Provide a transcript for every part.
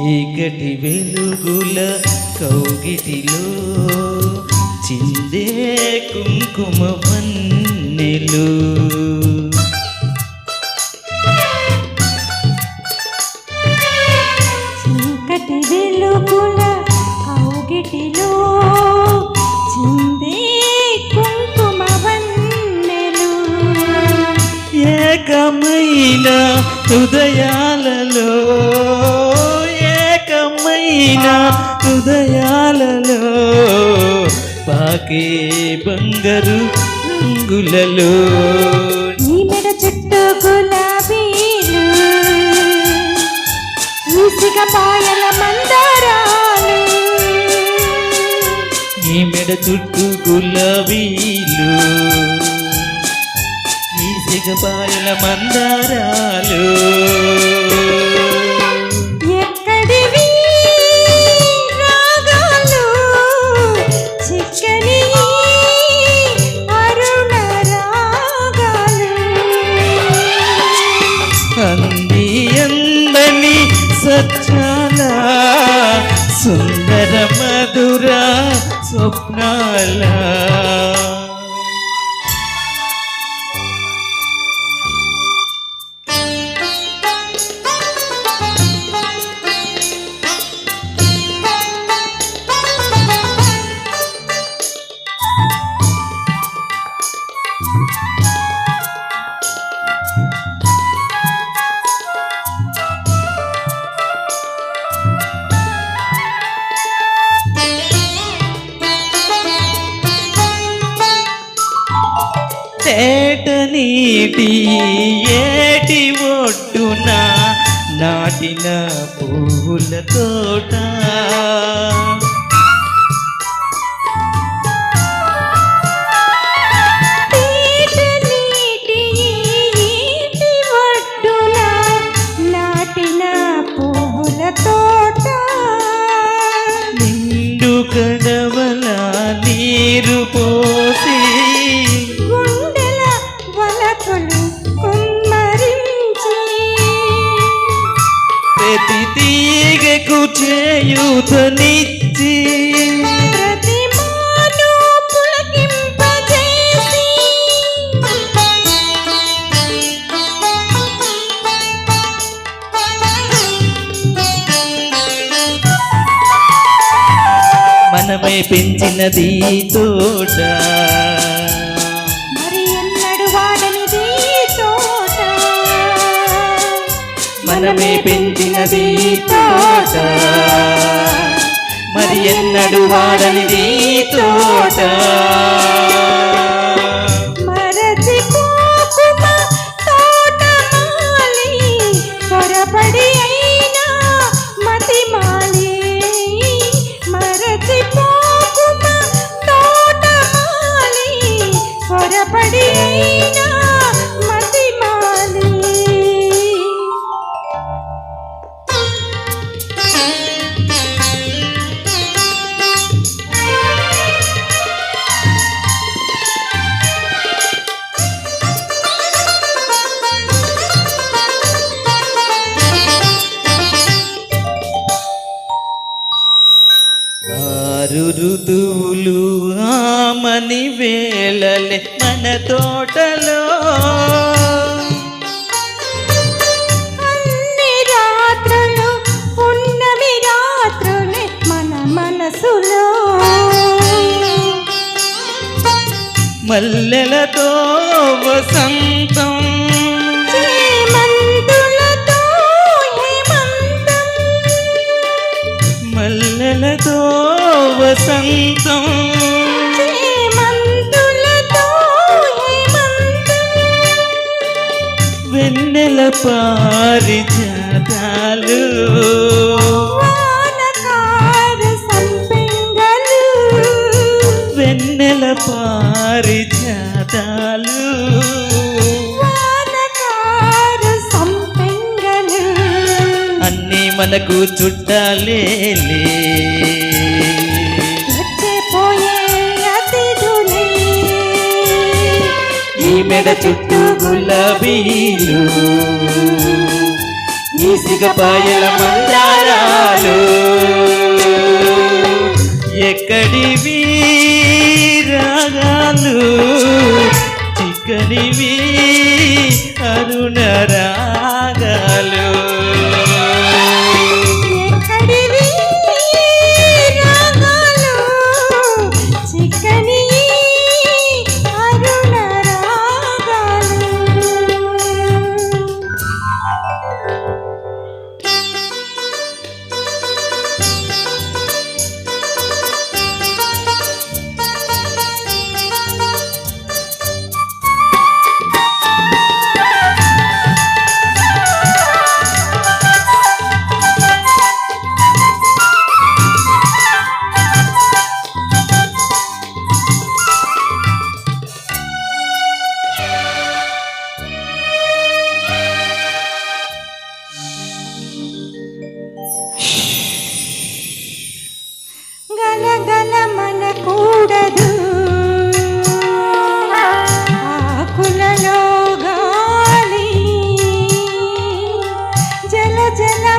చీకటి వెలుగుల కౌగిటిలో చిందే కుంకుమ వన్నెలు. చీకటి వెలుగుల కౌగిటిలో చిందే కుంకుమ వన్నెలు. ఏకమైన హృదయాలలో ఏకమైన హృదయాలలో పాకే బంగారు రంగులలో. నీ మెడ చుట్టూ గులాబీలు ఈసిగ పాయల మందారాలు. నీ మెడ చుట్టూ గులాబీలు ఈ సిగపాయల మందారాలు. సత్యాల సుందర మధుర స్వప్నాల. నీటి ఏటి ఒడ్డున నాటిన పూల తోట. నిండు కడవల నీరు పోసి తీగకు చేయూతనిచ్చి మనమే పెంచినది తోట. మనమే పెంచినది తోట మరి ఎన్నడు వాడనిది తోట. మన తోటలో. అన్ని రాత్రులు పున్నమి రాత్రులే మన మనసులో. మల్లెలతో వసంతం. మల్లెలతో వసంతం. వెన్నెల పారిజాతాలు వానకారు సంపెంగలు. వెన్నెల పారిజాతాలు వానకారు సంపెంగలు. అన్నీ మనకు చుట్టాలేలే. చుట్టూ గులాబీలు. ఇసుకపాయల మందారాలు. ఎక్కడివి రాగాలు చిక్కనివి అరుణరా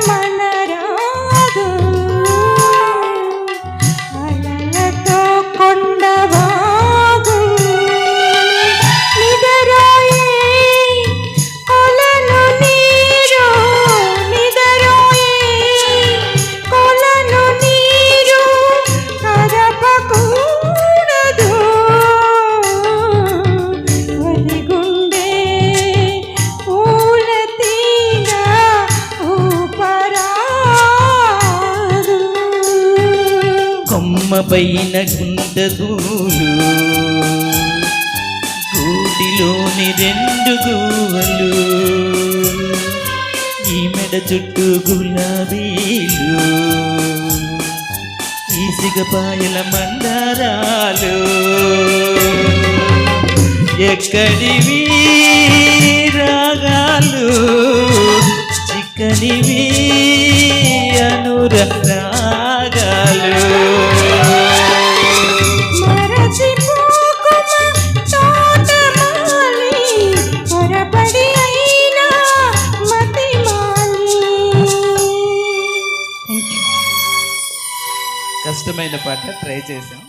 mind. పైన పైన గుంటదూలు కూటిలోని రెండు గువ్వలు ఈ మెడ చుట్టూ గులాబీలు. ఈసిగపాయల మందారాలు. ఎక్కడివి రాగాలు చిక్కనివి అనురాగాలు ట్రై చేసాం